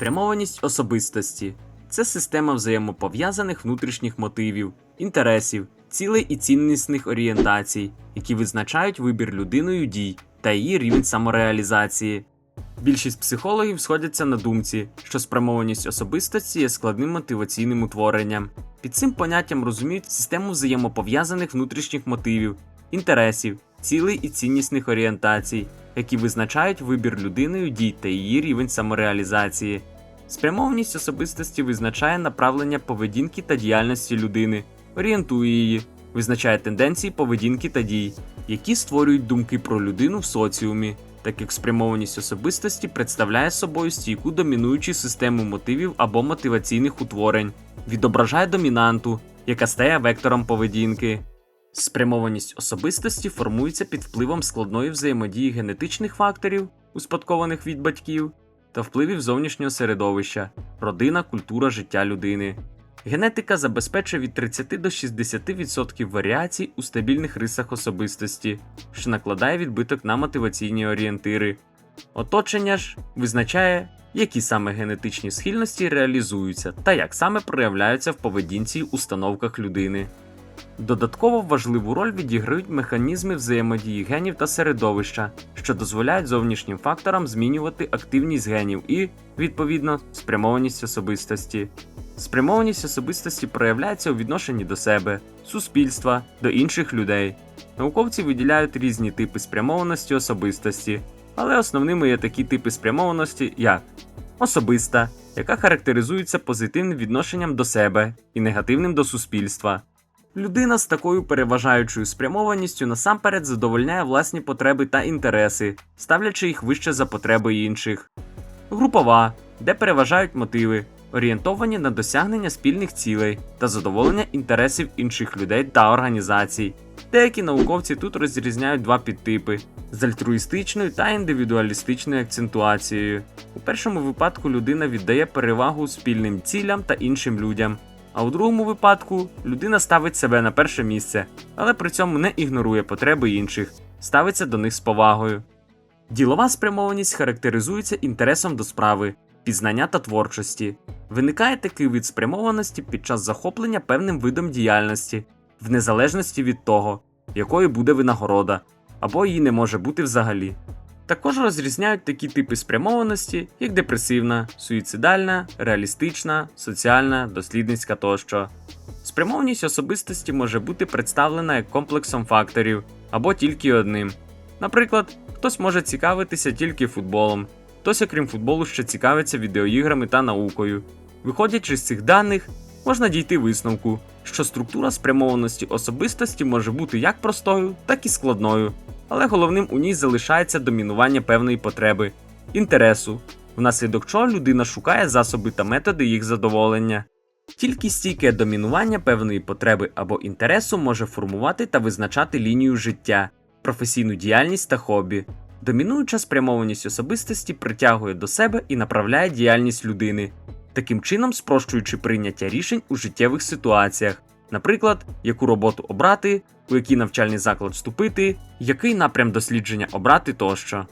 Спрямованість особистості це система взаємопов'язаних внутрішніх мотивів, інтересів, цілей і ціннісних орієнтацій, які визначають вибір людиною дій та її рівень самореалізації. Більшість психологів сходяться на думці, що спрямованість особистості є складним мотиваційним утворенням. Під цим поняттям розуміють систему взаємопов'язаних внутрішніх мотивів, інтересів, цілей і ціннісних орієнтацій, які визначають вибір людиною дій та її рівень самореалізації. Спрямованість особистості визначає направлення поведінки та діяльності людини, орієнтує її, визначає тенденції поведінки та дій, які створюють думки про людину в соціумі, так як спрямованість особистості представляє собою стійку домінуючу систему мотивів або мотиваційних утворень, відображає домінанту, яка стає вектором поведінки. Спрямованість особистості формується під впливом складної взаємодії генетичних факторів, успадкованих від батьків, та впливів зовнішнього середовища, родина, культура життя людини. Генетика забезпечує від 30 до 60% варіацій у стабільних рисах особистості, що накладає відбиток на мотиваційні орієнтири. Оточення ж визначає, які саме генетичні схильності реалізуються та як саме проявляються в поведінці й установках людини. Додатково важливу роль відіграють механізми взаємодії генів та середовища, що дозволяють зовнішнім факторам змінювати активність генів і, відповідно, спрямованість особистості. Спрямованість особистості проявляється у відношенні до себе, суспільства, до інших людей. Науковці виділяють різні типи спрямованості особистості, але основними є такі типи спрямованості, як особиста, яка характеризується позитивним відношенням до себе і негативним до суспільства. Людина з такою переважаючою спрямованістю насамперед задовольняє власні потреби та інтереси, ставлячи їх вище за потреби інших. Групова, де переважають мотиви, орієнтовані на досягнення спільних цілей та задоволення інтересів інших людей та організацій. Деякі науковці тут розрізняють два підтипи з альтруїстичною та індивідуалістичною акцентуацією. У першому випадку людина віддає перевагу спільним цілям та іншим людям. А у другому випадку людина ставить себе на перше місце, але при цьому не ігнорує потреби інших, ставиться до них з повагою. Ділова спрямованість характеризується інтересом до справи, пізнання та творчості. Виникає такий вид спрямованості під час захоплення певним видом діяльності, в незалежності від того, якою буде винагорода, або її не може бути взагалі. Також розрізняють такі типи спрямованості, як депресивна, суїцидальна, реалістична, соціальна, дослідницька тощо. Спрямованість особистості може бути представлена як комплексом факторів або тільки одним. Наприклад, хтось може цікавитися тільки футболом, хтось, окрім футболу, ще цікавиться відеоіграми та наукою. Виходячи з цих даних, можна дійти висновку, що структура спрямованості особистості може бути як простою, так і складною, але головним у ній залишається домінування певної потреби, інтересу, внаслідок чого людина шукає засоби та методи їх задоволення. Тільки стійке домінування певної потреби або інтересу може формувати та визначати лінію життя, професійну діяльність та хобі. Домінуюча спрямованість особистості притягує до себе і направляє діяльність людини, таким чином спрощуючи прийняття рішень у життєвих ситуаціях, наприклад, яку роботу обрати, у який навчальний заклад вступити, який напрям дослідження обрати тощо.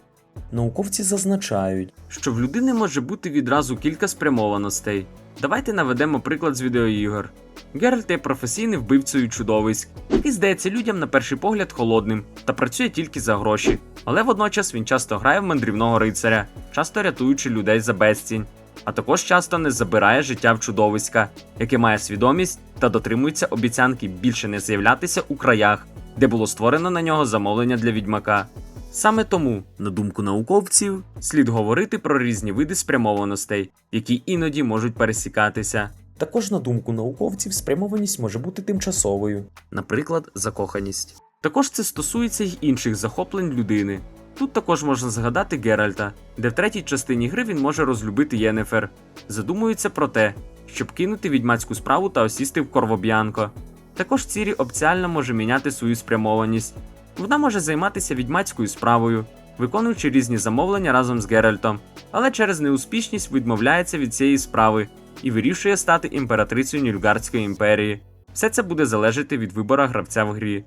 Науковці зазначають, Що в людини може бути відразу кілька спрямованостей. Давайте наведемо приклад з відеоігор. Геральт є професійним вбивцею чудовиськ, який здається людям на перший погляд холодним та працює тільки за гроші, але водночас він часто грає в мандрівного рицаря, часто рятуючи людей за безцінь, а також часто не забирає життя в чудовиська, яке має свідомість та дотримується обіцянки більше не з'являтися у краях, де було створено на нього замовлення для відьмака. Саме тому, на думку науковців, слід говорити про різні види спрямованостей, які іноді можуть пересікатися, також на думку науковців, спрямованість може бути тимчасовою. наприклад, закоханість. Також це стосується й інших захоплень людини. Тут також можна згадати Геральта, де в третій частині гри він може розлюбити Єнефер, задумується про те, щоб кинути відьмацьку справу та осісти в Корвоб'янко. Також Цірі опціально може міняти свою спрямованість. Вона може займатися відьмацькою справою, виконуючи різні замовлення разом з Геральтом, але через неуспішність відмовляється від цієї справи і вирішує стати імператрицею Нюльгардської імперії. Все це буде залежати від вибора гравця в грі.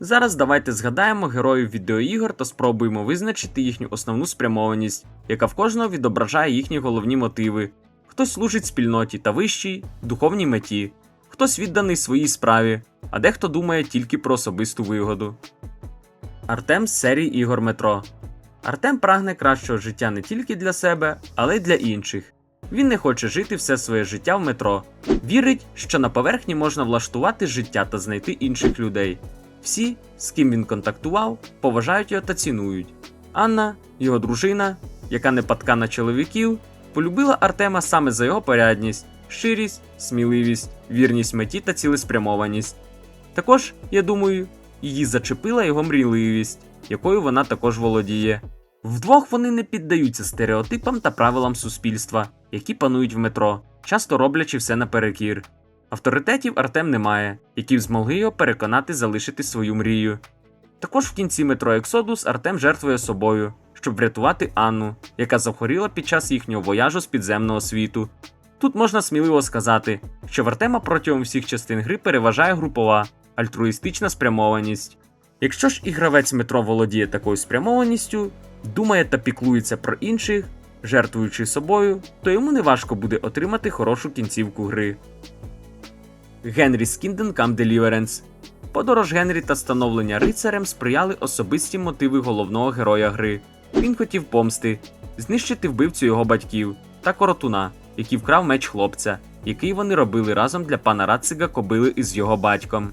Зараз давайте згадаємо героїв відеоігор та спробуємо визначити їхню основну спрямованість, яка в кожного відображає їхні головні мотиви. Хтось служить спільноті та вищій, духовній меті, хтось відданий своїй справі, а дехто думає тільки про особисту вигоду. Артем з серії ігор Метро. Артем прагне кращого життя не тільки для себе, але й для інших. Він не хоче жити все своє життя в метро. Вірить, що на поверхні можна влаштувати життя та знайти інших людей. Всі, з ким він контактував, поважають його та цінують. Анна, його дружина, яка не падка на чоловіків, полюбила Артема саме за його порядність, щирість, сміливість, вірність меті та цілеспрямованість. Також, я думаю, її зачепила його мрійливість, якою вона також володіє. Вдвох вони не піддаються стереотипам та правилам суспільства, які панують в метро, часто роблячи все наперекір. Авторитетів Артем не має, які б змогли його переконати залишити свою мрію. Також в кінці метро Ексодус Артем жертвує собою, щоб врятувати Анну, яка захворіла під час їхнього вояжу з підземного світу. Тут можна сміливо сказати, що в Артема протягом всіх частин гри переважає групова, альтруїстична спрямованість. Якщо ж і гравець метро володіє такою спрямованістю, думає та піклується про інших, жертвуючи собою, то йому неважко буде отримати хорошу кінцівку гри. Kingdom Come Deliverance Подорож Генрі та становлення рицарем сприяли особисті мотиви головного героя гри. Він хотів помсти, знищити вбивцю його батьків та коротуна, який вкрав меч хлопця, який вони робили разом для пана Рацига кобили із його батьком.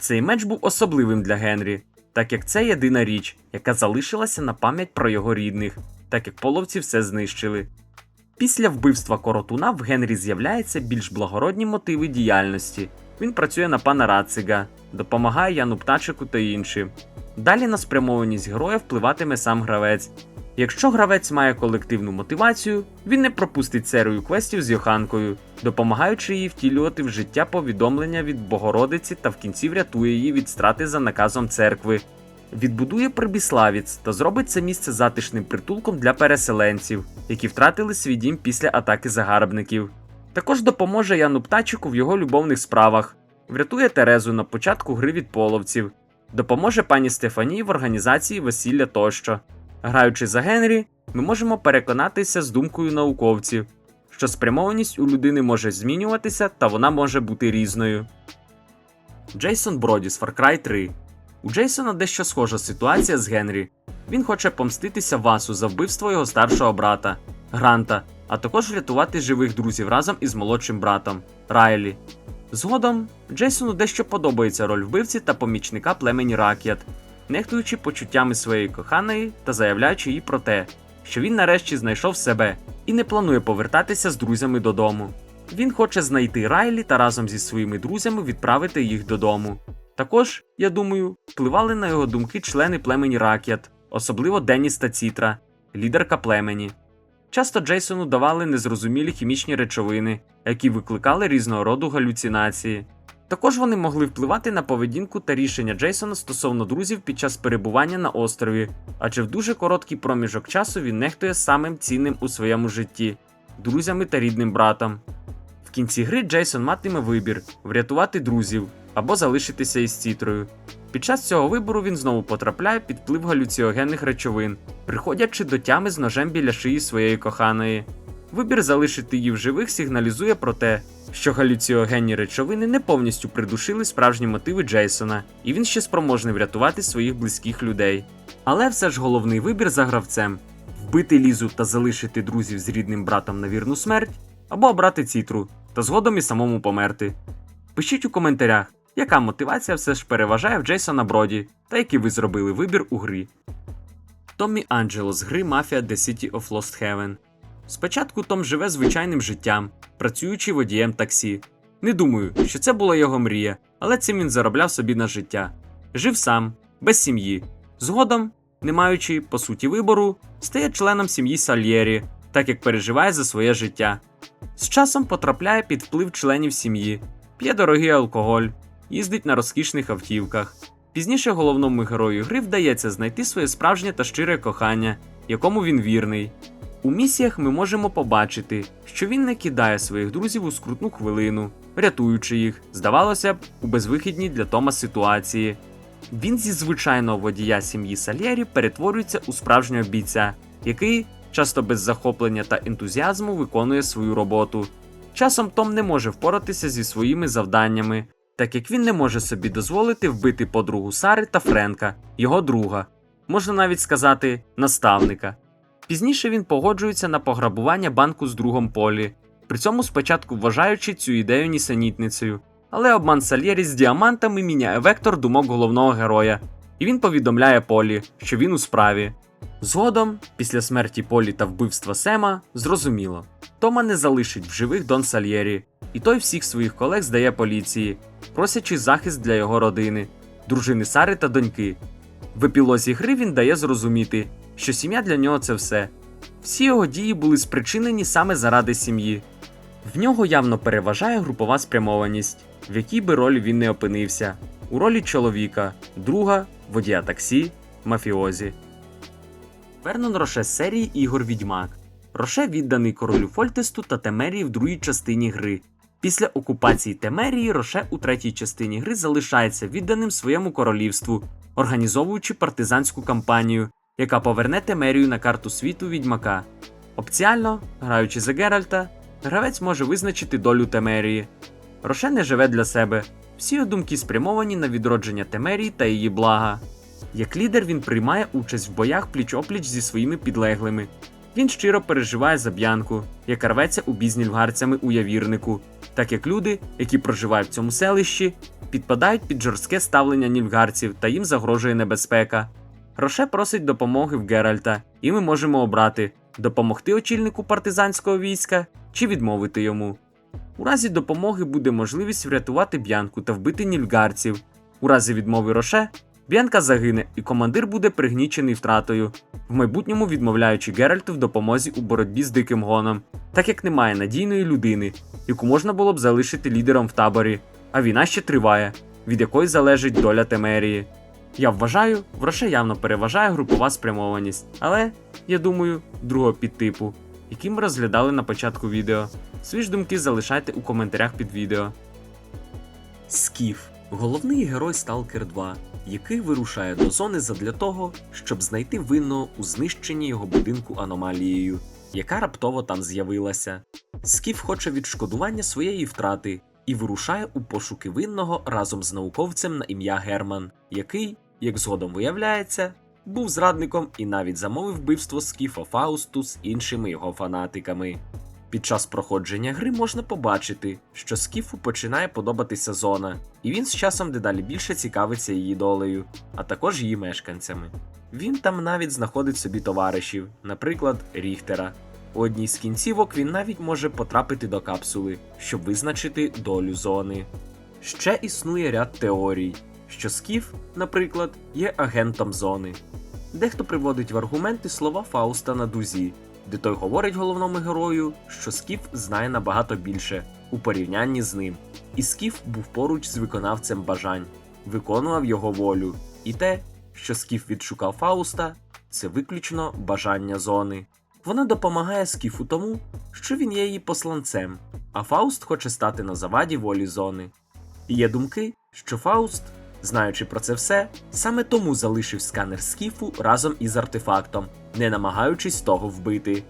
Цей меч був особливим для Генрі, так як це єдина річ, яка залишилася на пам'ять про його рідних, так як половці все знищили. Після вбивства коротуна в Генрі з'являються більш благородні мотиви діяльності. Він працює на пана Рацига, допомагає Яну Птачику та іншим. Далі на спрямованість героя впливатиме сам гравець. Якщо гравець має колективну мотивацію, він не пропустить серію квестів з Йоханкою, допомагаючи їй втілювати в життя повідомлення від Богородиці та в кінці врятує її від страти за наказом церкви. Відбудує Прибіславіць та зробить це місце затишним притулком для переселенців, які втратили свій дім після атаки загарбників. Також допоможе Яну Птачику в його любовних справах, врятує Терезу на початку гри від половців, допоможе пані Стефанії в організації весілля тощо. Граючи за Генрі, ми можемо переконатися з думкою науковців, що спрямованість у людини може змінюватися та вона може бути різною. Джейсон Броді з Far Cry 3 У Джейсона дещо схожа ситуація з Генрі. Він хоче помститися Васу за вбивство його старшого брата Гранта, а також врятувати живих друзів разом із молодшим братом Райлі. Згодом Джейсону дещо подобається роль вбивці та помічника племені Рак'ят, нехтуючи почуттями своєї коханої та заявляючи їй про те, що він нарешті знайшов себе і не планує повертатися з друзями додому. Він хоче знайти Райлі та разом зі своїми друзями відправити їх додому. Також, я думаю, впливали на його думки члени племені Рак'ят, особливо Деніс та Цітра, лідерка племені. Часто Джейсону давали незрозумілі хімічні речовини, які викликали різного роду галюцинації. Також вони могли впливати на поведінку та рішення Джейсона стосовно друзів під час перебування на острові, адже в дуже короткий проміжок часу він нехтує самим цінним у своєму житті друзями та рідним братом. В кінці гри Джейсон матиме вибір врятувати друзів або залишитися із цітрою. Під час цього вибору він знову потрапляє під вплив галюціогенних речовин, приходячи до тями з ножем біля шиї своєї коханої. Вибір залишити її в живих сигналізує про те, що галюціогенні речовини не повністю придушили справжні мотиви Джейсона, і він ще спроможний врятувати своїх близьких людей. Але все ж головний вибір за гравцем вбити лізу та залишити друзів з рідним братом на вірну смерть, або обрати цітру та згодом і самому померти. Пишіть у коментарях, яка мотивація все ж переважає в Джейсона Броді, та який ви зробили вибір у грі. Томмі Анджело з гри Mafia The City of Lost Heaven. Спочатку Том живе звичайним життям, працюючи водієм таксі. Не думаю, що це була його мрія, але цим він заробляв собі на життя. Жив сам, без сім'ї. Згодом, не маючи по суті вибору, стає членом сім'ї Сальєрі, так як переживає за своє життя. З часом потрапляє під вплив членів сім'ї, п'є дорогий алкоголь, їздить на розкішних автівках. Пізніше головному герою гри вдається знайти своє справжнє та щире кохання, якому він вірний. У місіях ми можемо побачити, що він не кидає своїх друзів у скрутну хвилину, рятуючи їх, здавалося б, у безвихідній для Тома ситуації. Він зі звичайного водія сім'ї Сальєрі перетворюється у справжнього бійця, який часто без захоплення та ентузіазму виконує свою роботу. Часом Том не може впоратися зі своїми завданнями, так як він не може собі дозволити вбити подругу Сари та Френка, його друга, можна навіть сказати, наставника. Пізніше він погоджується на пограбування банку з другом Полі, при цьому спочатку вважаючи цю ідею нісенітницею. Але обман Сальєрі з діамантами міняє вектор думок головного героя, і він повідомляє Полі, що він у справі. Згодом, після смерті Полі та вбивства Сема, зрозуміло, Тома не залишить в живих Дон Сальєрі, і той всіх своїх колег здає поліції, просячи захист для його родини, дружини Сари та доньки. В епілозі гри він дає зрозуміти, що сім'я для нього це все. Всі його дії були спричинені саме заради сім'ї. В нього явно переважає групова спрямованість, в якій би ролі він не опинився, у ролі чоловіка, друга, водія таксі, мафіозі. Вернон Роше з серії Ігор Відьмак. Роше відданий королю Фольтесту та Темерії в другій частині гри. Після окупації Темерії Роше у третій частині гри залишається відданим своєму королівству, організовуючи партизанську кампанію, яка поверне Темерію на карту світу відьмака. Опціально, граючи за Геральта, гравець може визначити долю Темерії. Роше не живе для себе. Всі його думки спрямовані на відродження Темерії та її блага. Як лідер він приймає участь в боях пліч-опліч зі своїми підлеглими. Він щиро переживає за б'янку, яка рветься у з у явірнику, так як люди, які проживають в цьому селищі, підпадають під жорстке ставлення нільфгарців та їм загрожує небезпека. Роше просить допомоги в Геральта, і ми можемо обрати допомогти очільнику партизанського війська чи відмовити йому. У разі допомоги буде можливість врятувати б'янку та вбити нільфгарців. У разі відмови Роше Б'янка загине, і командир буде пригнічений втратою, в майбутньому відмовляючи Геральту в допомозі у боротьбі з диким гоном, так як немає надійної людини, яку можна було б залишити лідером в таборі, а війна ще триває, від якої залежить доля Темерії. Я вважаю, в Роше явно переважає групова спрямованість, але, я думаю, другого підтипу, який ми розглядали на початку відео. Свої ж думки залишайте у коментарях під відео. Скіф головний герой Stalker 2, який вирушає до зони задля того, щоб знайти винного у знищенні його будинку аномалією, яка раптово там з'явилася. Скіф хоче відшкодування своєї втрати і вирушає у пошуки винного разом з науковцем на ім'я Герман, який, як згодом виявляється, був зрадником і навіть замовив вбивство Скіфа Фаусту з іншими його фанатиками. Під час проходження гри можна побачити, що Скіфу починає подобатися зона, і він з часом дедалі більше цікавиться її долею, а також її мешканцями. Він там навіть знаходить собі товаришів, наприклад, Ріхтера. У одній з кінцівок він навіть може потрапити до капсули, щоб визначити долю зони. Ще існує ряд теорій, що Скіф, наприклад, є агентом зони. Дехто приводить в аргументи слова Фауста на дузі, де той говорить головному герою, що Скіф знає набагато більше у порівнянні з ним. І Скіф був поруч з виконавцем бажань, виконував його волю. І те, що Скіф відшукав Фауста, це виключно бажання зони. Вона допомагає Скіфу тому, що він є її посланцем, а Фауст хоче стати на заваді волі зони. І є думки, що Фауст, знаючи про це все, саме тому залишив сканер Скіфу разом із артефактом, не намагаючись того вбити.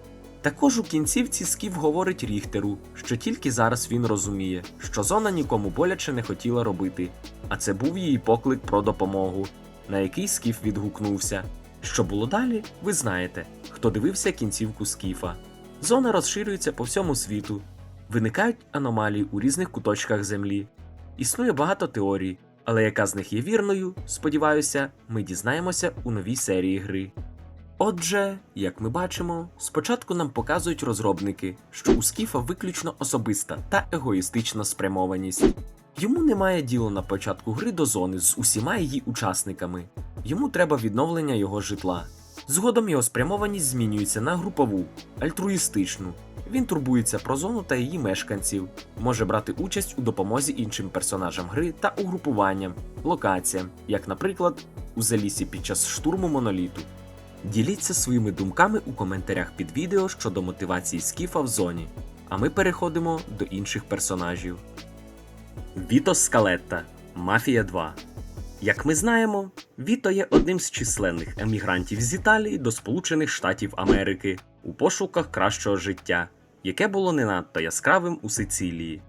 Також у кінцівці Скіф говорить Ріхтеру, що тільки зараз він розуміє, що зона нікому боляче не хотіла робити, а це був її поклик про допомогу, на який Скіф відгукнувся. Що було далі, ви знаєте, хто дивився кінцівку Скіфа. Зона розширюється по всьому світу, виникають аномалії у різних куточках землі. Існує багато теорій, але яка з них є вірною, сподіваюся, ми дізнаємося у новій серії гри. Отже, як ми бачимо, спочатку нам показують розробники, що у Скіфа виключно особиста та егоїстична спрямованість. Йому немає діла на початку гри до зони з усіма її учасниками. Йому треба відновлення його житла. Згодом його спрямованість змінюється на групову, альтруїстичну. Він турбується про зону та її мешканців, може брати участь у допомозі іншим персонажам гри та угрупуванням, локаціям, як, наприклад, у Залісі під час штурму моноліту. Діліться своїми думками у коментарях під відео щодо мотивації Скіфа в зоні. А ми переходимо до інших персонажів. Віто Скалетта Мафія 2 Як ми знаємо, Віто є одним з численних емігрантів з Італії до Сполучених Штатів Америки у пошуках кращого життя, яке було не надто яскравим у Сицилії.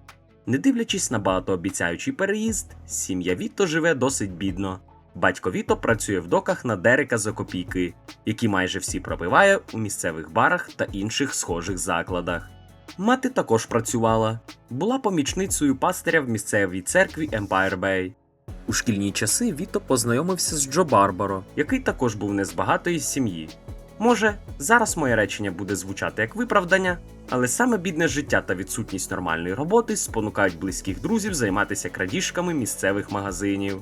Не дивлячись на багатообіцяючий переїзд, сім'я Віто живе досить бідно. Батько Віто працює в доках на Дерека за копійки, які майже всі пропиває у місцевих барах та інших схожих закладах. Мати також працювала, була помічницею пастиря в місцевій церкві Empire Bay. У шкільні часи Віто познайомився з Джо Барбаро, який також був не з багатої сім'ї. Може, зараз моє речення буде звучати як виправдання, але саме бідне життя та відсутність нормальної роботи спонукають близьких друзів займатися крадіжками місцевих магазинів.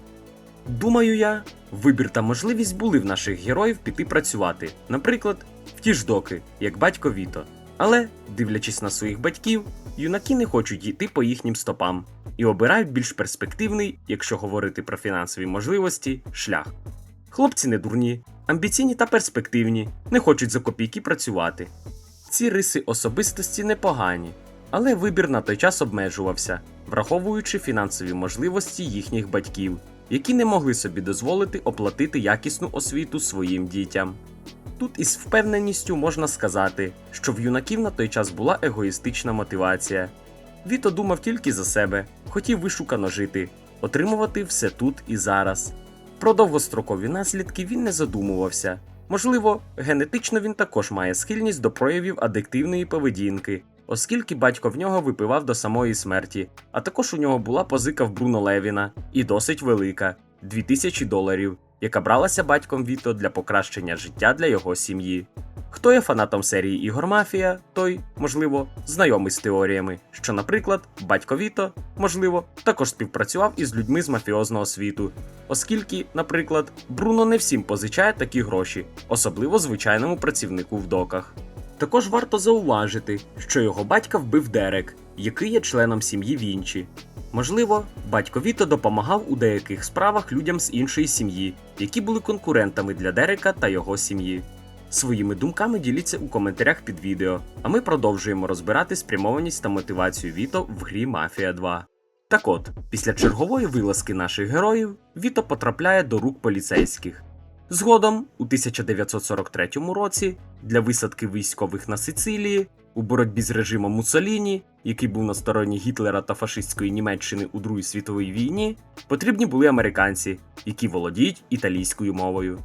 Думаю я, вибір та можливість були в наших героїв піти працювати, наприклад, в ті ж доки, як батько Віто. Але, дивлячись на своїх батьків, юнаки не хочуть йти по їхнім стопам і обирають більш перспективний, якщо говорити про фінансові можливості, шлях. Хлопці не дурні, амбіційні та перспективні, не хочуть за копійки працювати. Ці риси особистості непогані, але вибір на той час обмежувався, враховуючи фінансові можливості їхніх батьків, які не могли собі дозволити оплатити якісну освіту своїм дітям. Тут із впевненістю можна сказати, що в юнаків на той час була егоїстична мотивація. Віто думав тільки за себе, хотів вишукано жити, отримувати все тут і зараз. Про довгострокові наслідки він не задумувався. Можливо, генетично він також має схильність до проявів адиктивної поведінки, оскільки батько в нього випивав до самої смерті, а також у нього була позика в Бруно Левіна і досить велика 2000 доларів, яка бралася батьком Віто для покращення життя для його сім'ї. Хто є фанатом серії Ігор Мафія, той, можливо, знайомий з теоріями, що, наприклад, батько Віто, можливо, також співпрацював із людьми з мафіозного світу, оскільки, наприклад, Бруно не всім позичає такі гроші, особливо звичайному працівнику в доках. Також варто зауважити, що його батька вбив Дерек, який є членом сім'ї Вінчі. Можливо, батько Віто допомагав у деяких справах людям з іншої сім'ї, які були конкурентами для Дерека та його сім'ї. Своїми думками діліться у коментарях під відео, а ми продовжуємо розбирати спрямованість та мотивацію Віто в грі Мафія 2. Так от, після чергової вилазки наших героїв, Віто потрапляє до рук поліцейських. Згодом, у 1943 році, для висадки військових на Сицилії, у боротьбі з режимом Муссоліні, який був на стороні Гітлера та фашистської Німеччини у Другій світовій війні, потрібні були американці, які володіють італійською мовою.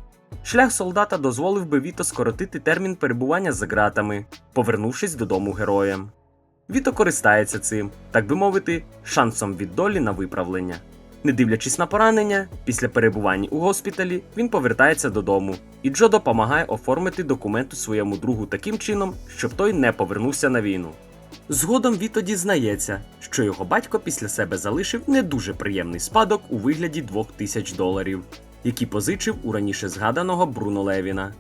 Шлях солдата дозволив би Віто скоротити термін перебування за ґратами, повернувшись додому героєм. Віто користається цим, так би мовити, шансом від долі на виправлення. Не дивлячись на поранення, після перебування у госпіталі він повертається додому, і Джо допомагає оформити документи своєму другу таким чином, щоб той не повернувся на війну. Згодом Віто дізнається, що його батько після себе залишив не дуже приємний спадок у вигляді 2000 доларів, які позичив у раніше згаданого Бруно Левіна.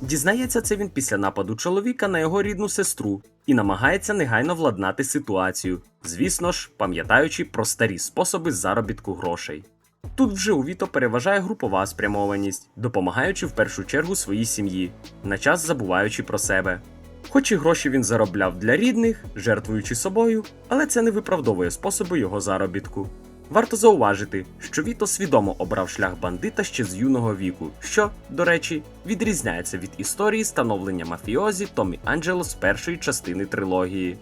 Дізнається це він після нападу чоловіка на його рідну сестру і намагається негайно владнати ситуацію, звісно ж, пам'ятаючи про старі способи заробітку грошей. Тут вже у Віто переважає групова спрямованість, допомагаючи в першу чергу своїй сім'ї, на час забуваючи про себе. Хоч і гроші він заробляв для рідних, жертвуючи собою, але це не виправдовує способи його заробітку. Варто зауважити, що Віто свідомо обрав шлях бандита ще з юного віку, що, до речі, відрізняється від історії становлення мафіозі Томі Анджело з першої частини трилогії.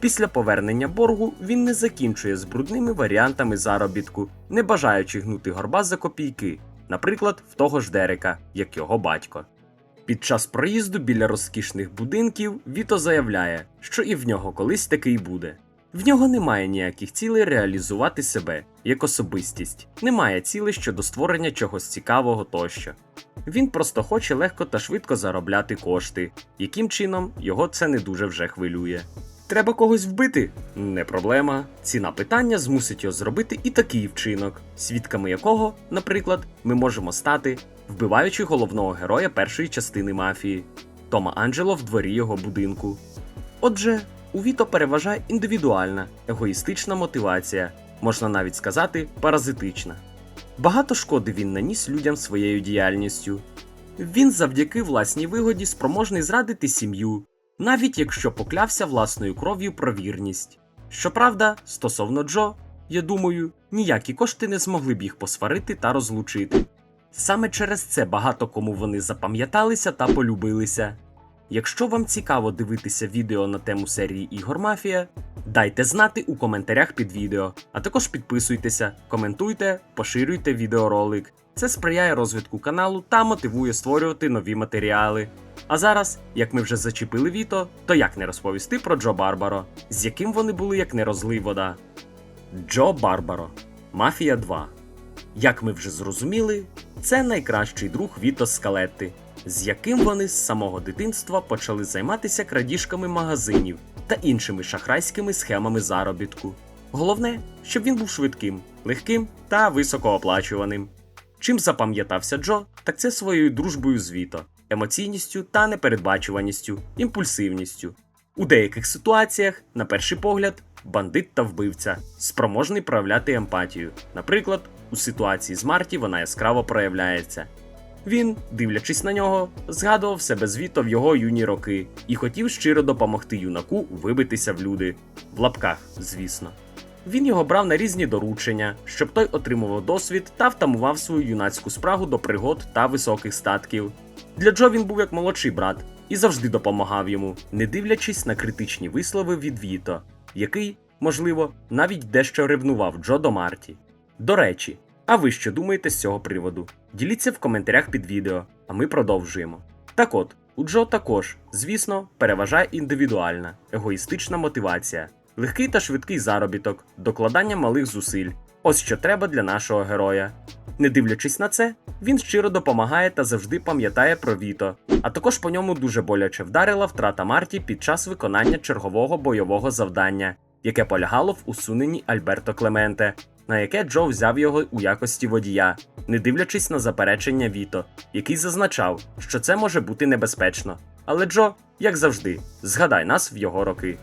Після повернення боргу він не закінчує з брудними варіантами заробітку, не бажаючи гнути горба за копійки, наприклад, в того ж Дерека, як його батько. Під час проїзду біля розкішних будинків Віто заявляє, що і в нього колись такий буде. В нього немає ніяких цілей реалізувати себе як особистість, немає цілей щодо створення чогось цікавого тощо. Він просто хоче легко та швидко заробляти кошти, яким чином його це не дуже вже хвилює. Треба когось вбити? Не проблема. Ціна питання змусить його зробити і такий вчинок, свідками якого, наприклад, ми можемо стати, вбиваючи головного героя першої частини мафії Тома Анджело в дворі його будинку. Отже, у Віто переважає індивідуальна, егоїстична мотивація, можна навіть сказати, паразитична. Багато шкоди він наніс людям своєю діяльністю. Він завдяки власній вигоді спроможний зрадити сім'ю, навіть якщо поклявся власною кров'ю про вірність. Щоправда, стосовно Джо, я думаю, ніякі кошти не змогли б їх посварити та розлучити. Саме через це багато кому вони запам'яталися та полюбилися. Якщо вам цікаво дивитися відео на тему серії Ігор Мафія, дайте знати у коментарях під відео, а також підписуйтеся, коментуйте, поширюйте відеоролик. Це сприяє розвитку каналу та мотивує створювати нові матеріали. А зараз, як ми вже зачепили Віто, то як не розповісти про Джо Барбаро, з яким вони були як не розлий вода. Джо Барбаро, Мафія 2. Як ми вже зрозуміли, це найкращий друг Віто Скалетти, з яким вони з самого дитинства почали займатися крадіжками магазинів та іншими шахрайськими схемами заробітку. Головне, щоб він був швидким, легким та високооплачуваним. Чим запам'ятався Джо, так це своєю дружбою з Віто, емоційністю та непередбачуваністю, імпульсивністю. У деяких ситуаціях, на перший погляд, бандит та вбивця, спроможний проявляти емпатію. Наприклад, у ситуації з Марті вона яскраво проявляється. Він, дивлячись на нього, згадував себе звіто в його юні роки і хотів щиро допомогти юнаку вибитися в люди. В лапках, звісно. Він його брав на різні доручення, щоб той отримував досвід та втамував свою юнацьку спрагу до пригод та високих статків. Для Джо він був як молодший брат і завжди допомагав йому, не дивлячись на критичні вислови від Віто, який, можливо, навіть дещо ревнував Джо до Марті. До речі, а ви що думаєте з цього приводу? Діліться в коментарях під відео, а ми продовжуємо. Так от, у Джо також, звісно, переважає індивідуальна, егоїстична мотивація, легкий та швидкий заробіток, докладання малих зусиль. Ось що треба для нашого героя. Не дивлячись на це, він щиро допомагає та завжди пам'ятає про Віто, а також по ньому дуже боляче вдарила втрата Марті під час виконання чергового бойового завдання, яке полягало в усуненні Альберто Клементе, на яке Джо взяв його у якості водія, не дивлячись на заперечення Віто, який зазначав, що це може бути небезпечно. Але Джо, як завжди, згадай нас в його роки.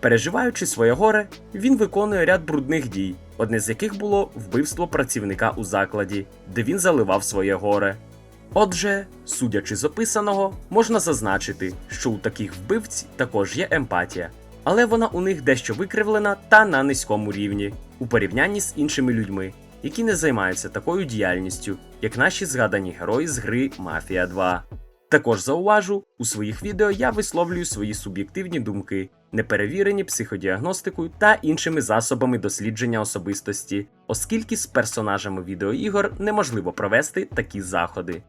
Переживаючи своє горе, він виконує ряд брудних дій, одне з яких було вбивство працівника у закладі, де він заливав своє горе. Отже, судячи з описаного, можна зазначити, що у таких вбивць також є емпатія, але вона у них дещо викривлена та на низькому рівні, у порівнянні з іншими людьми, які не займаються такою діяльністю, як наші згадані герої з гри Мафія 2. Також зауважу, у своїх відео я висловлюю свої суб'єктивні думки, неперевірені психодіагностикою та іншими засобами дослідження особистості, оскільки з персонажами відеоігор неможливо провести такі заходи.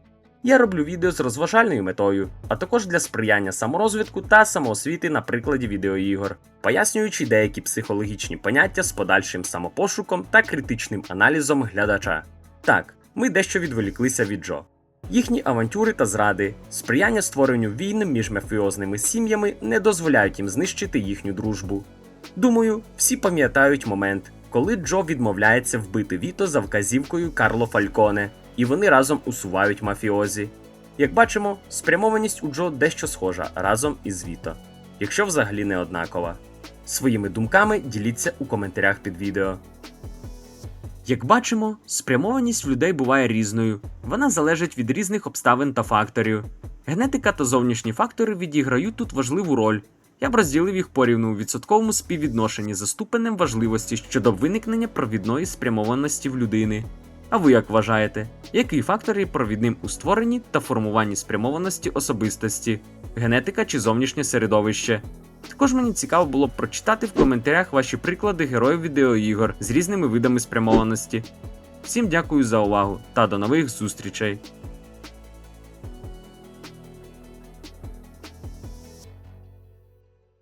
Я роблю відео з розважальною метою, а також для сприяння саморозвитку та самоосвіти на прикладі відеоігор, пояснюючи деякі психологічні поняття з подальшим самопошуком та критичним аналізом глядача. Так, ми дещо відволіклися від Джо. Їхні авантюри та зради, сприяння створенню війн між мафіозними сім'ями не дозволяють їм знищити їхню дружбу. Думаю, всі пам'ятають момент, коли Джо відмовляється вбити Віто за вказівкою Карло Фальконе, і вони разом усувають мафіозі. Як бачимо, спрямованість у Джо дещо схожа разом із Віто, якщо взагалі не однакова. Своїми думками діліться у коментарях під відео. Як бачимо, спрямованість в людей буває різною. Вона залежить від різних обставин та факторів. Генетика та зовнішні фактори відіграють тут важливу роль. Я б розділив їх порівну у відсотковому співвідношенні за ступенем важливості щодо виникнення провідної спрямованості в людини. А ви як вважаєте, який фактор є провідним у створенні та формуванні спрямованості особистості, генетика чи зовнішнє середовище? Також мені цікаво було б прочитати в коментарях ваші приклади героїв відеоігор з різними видами спрямованості. Всім дякую за увагу та до нових зустрічей!